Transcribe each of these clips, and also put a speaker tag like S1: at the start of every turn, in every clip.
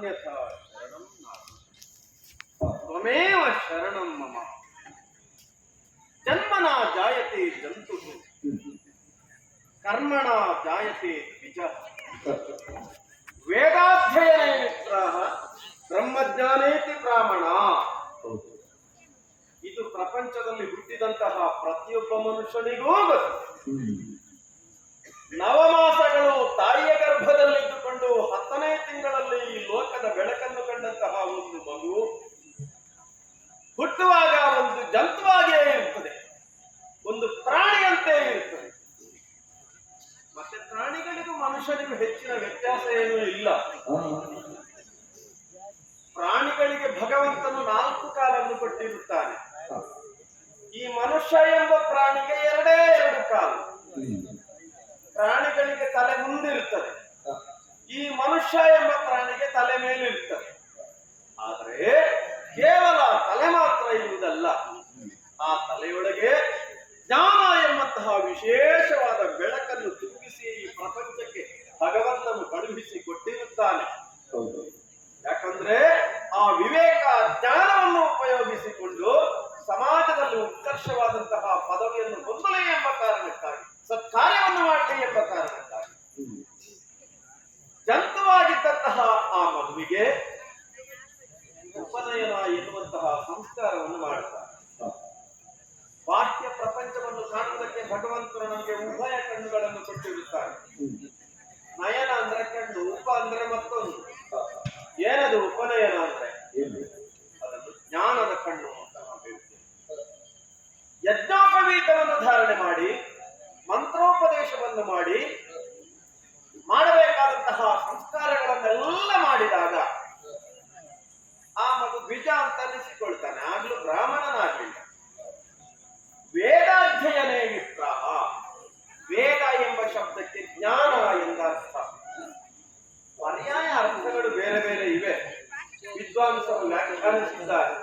S1: ಅನ್ಯಥಾ ಶರಣಂ. ತ್ವಮೇವ ಶರಣಂ ಮಮ ಜನ್ಮನ ಜಾಯತೆ ಜಂತು ಕರ್ಮಣ ಜಾಯತೆ ನಿಜ ವೇದಾಧ್ಯಯನ ಮಿತ್ರ ಬ್ರಹ್ಮಜ್ಞಾನೇತಿ ಬ್ರಾಹ್ಮಣ ಇದು ಪ್ರಪಂಚದಲ್ಲಿ ಹುಟ್ಟಿದಂತಹ ಪ್ರತಿಯೊಬ್ಬ ಮನುಷ್ಯನಿಗೂ ಗೊತ್ತು. ಒಂದು ಮಗು ಹುಟ್ಟುವಾಗ ಒಂದು ಜಂತುವಾಗಿಯೇ ಇರ್ತದೆ. ಒಂದು ಪ್ರಾಣಿಯಂತೆ ಇರ್ತದೆ. ಮತ್ತೆ ಪ್ರಾಣಿಗಳಿಗೂ ಮನುಷ್ಯನಿಗೂ ಹೆಚ್ಚಿನ ವ್ಯತ್ಯಾಸ ಏನೂ ಇಲ್ಲ. ಪ್ರಾಣಿಗಳಿಗೆ ಭಗವಂತನು ನಾಲ್ಕು ಕಾಲನ್ನು ಕೊಟ್ಟಿರುತ್ತಾನೆ. ಈ ಮನುಷ್ಯ ಎಂಬ ಪ್ರಾಣಿಗೆ ಎರಡೇ ಎರಡು ಕಾಲು. ಪ್ರಾಣಿಗಳಿಗೆ ತಲೆ ಮುಂದಿರುತ್ತದೆ. ಈ ಮನುಷ್ಯ ಎಂಬ ಪ್ರಾಣಿಗೆ ತಲೆ ಮೇಲಿರುತ್ತದೆ. ಆದರೆ ಕೇವಲ ತಲೆ ಮಾತ್ರ ಇರುವುದಲ್ಲ. ಆ ತಲೆಯೊಳಗೆ ಜ್ಞಾನ ಎಂಬಂತಹ ವಿಶೇಷವಾದ ಬೆಳಕನ್ನು ತುಂಬಿಸಿ ಈ ಪ್ರಪಂಚಕ್ಕೆ ಭಗವಂತನು ಕಳುಹಿಸಿ ಕೊಟ್ಟಿರುತ್ತಾನೆ ಯಾಕಂದ್ರೆ ಆ ವಿವೇಕ ಜ್ಞಾನವನ್ನು ಉಪಯೋಗಿಸಿಕೊಂಡು ಸಮಾಜದಲ್ಲಿ ಉತ್ಕರ್ಷವಾದಂತಹ ಪದವಿಯನ್ನು ಹೊಂದಲಿ ಎಂಬ ಕಾರಣಕ್ಕಾಗಿ ಸತ್ಕಾರ್ಯವನ್ನು ಮಾಡಲಿ ಎಂಬ ಕಾರಣಕ್ಕಾಗಿ. ಜಂತುವಾಗಿದ್ದಂತಹ ಆ ಮಗುವಿಗೆ ಉಪನಯನ ಎನ್ನುವಂತಹ ಸಂಸ್ಕಾರವನ್ನು ಮಾಡುತ್ತಾರೆ. ಬಾಹ್ಯ ಪ್ರಪಂಚವನ್ನು ಕಾಣುವುದಕ್ಕೆ ಭಗವಂತರು ನಮಗೆ ಉಭಯ ಕಣ್ಣುಗಳನ್ನು
S2: ಕೊಟ್ಟಿರುತ್ತಾರೆ.
S1: ನಯನ ಅಂದ್ರೆ ಕಣ್ಣು, ಉಪ ಅಂದ್ರೆ ಮತ್ತೊಂದು. ಏನದು ಉಪನಯನ ಅಂದ್ರೆ? ಅದನ್ನು ಜ್ಞಾನದ ಕಣ್ಣು ಅಂತ ನಾವು ಹೇಳ್ತೇವೆ. ಯಜ್ಞೋಪವೀತವನ್ನು ಧಾರಣೆ ಮಾಡಿ, ಮಂತ್ರೋಪದೇಶವನ್ನು ಮಾಡಿ, ಮಾಡಬೇಕಾದಂತಹ ಸಂಸ್ಕಾರಗಳನ್ನೆಲ್ಲ ಮಾಡಿದಾಗ ದ್ವಿಜ ಅಂತ ಅನಿಸಿಕೊಳ್ತಾನೆ ಆಗ್ಲೂ ಬ್ರಾಹ್ಮಣನಾಗಲಿಲ್ಲ. ವೇದಾಧ್ಯಯನೇ ವಿಪ್ರಾಹ ವೇದ ಎಂಬ ಶಬ್ದಕ್ಕೆ ಜ್ಞಾನ ಎಂದರ್ಥ ಪರ್ಯಾಯ ಅರ್ಥಗಳು ಬೇರೆ ಬೇರೆ ಇವೆ. ವಿದ್ವಾಂಸರು ವ್ಯಾಖ್ಯಾನಿಸಿದ್ದಾರೆ.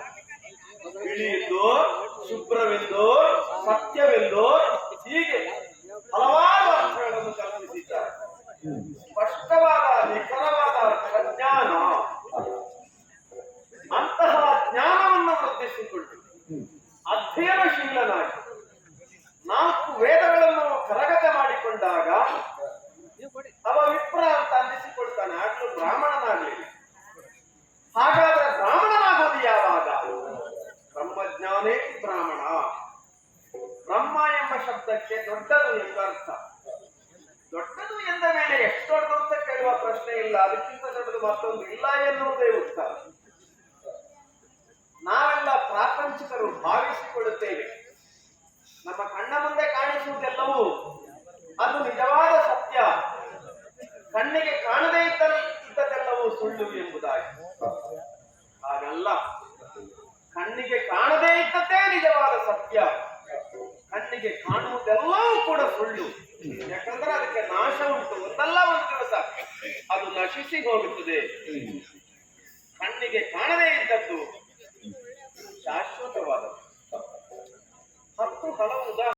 S1: ಬಿಳಿಯೆಂದು ಶುಭ್ರವೆಂದು, ಸತ್ಯವೆಂದು, ಹೀಗೆ. ಅಧ್ಯಯನಶೀಲನಾಗಿ ನಾಲ್ಕು ವೇದಗಳನ್ನು ಕರಗತ ಮಾಡಿಕೊಂಡಾಗ ಅವ ವಿಪ್ರ ಅಂತ ಅನ್ನಿಸಿಕೊಳ್ತಾನೆ ಆಗಲೂ ಬ್ರಾಹ್ಮಣನಾಗಲಿ. ಹಾಗಾದ್ರೆ ಬ್ರಾಹ್ಮಣನಾಗೋದು ಯಾವಾಗ? ಬ್ರಹ್ಮಜ್ಞಾನೇ ಬ್ರಾಹ್ಮಣ. ಬ್ರಹ್ಮ ಎಂಬ ಶಬ್ದಕ್ಕೆ ದೊಡ್ಡದು ಎಂದರ್ಥ ದೊಡ್ಡದು ಎಂದ ಮೇಲೆ ಎಷ್ಟು ದೊಡ್ಡದು ಅಂತ ಕೇಳುವ ಪ್ರಶ್ನೆ ಇಲ್ಲ. ಅದಕ್ಕಿಂತ ದೊಡ್ಡದು ಮತ್ತೊಂದು ಇಲ್ಲ ಎನ್ನುವುದೇ ಉತ್ತರ. ನಾವೆಲ್ಲ ಪ್ರಾಪಂಚಿಕರು ಭಾವಿಸಿಕೊಳ್ಳುತ್ತೇವೆ. ನಮ್ಮ ಕಣ್ಣ ಮುಂದೆ ಕಾಣಿಸುವುದೆಲ್ಲವೂ ಅದು ನಿಜವಾದ ಸತ್ಯ. ಕಣ್ಣಿಗೆ ಕಾಣದೇ ಇದ್ದ ಇದ್ದದೆಲ್ಲವೂ ಸುಳ್ಳು ಎಂಬುದಾಗಿ. ಹಾಗಲ್ಲ. ಕಣ್ಣಿಗೆ ಕಾಣದೇ ಇದ್ದದ್ದೇ ನಿಜವಾದ ಸತ್ಯ. ಕಣ್ಣಿಗೆ ಕಾಣುವುದೆಲ್ಲವೂ ಕೂಡ ಸುಳ್ಳು. ಯಾಕಂದ್ರೆ ಅದಕ್ಕೆ ನಾಶ ಉಂಟು. ಒಂದಲ್ಲ ಒಂದು ದಿವಸ. ಅದು ನಶಿಸಿ ಹೋಗುತ್ತದೆ. ಕಣ್ಣಿಗೆ ಕಾಣದೇ ಇದ್ದದ್ದು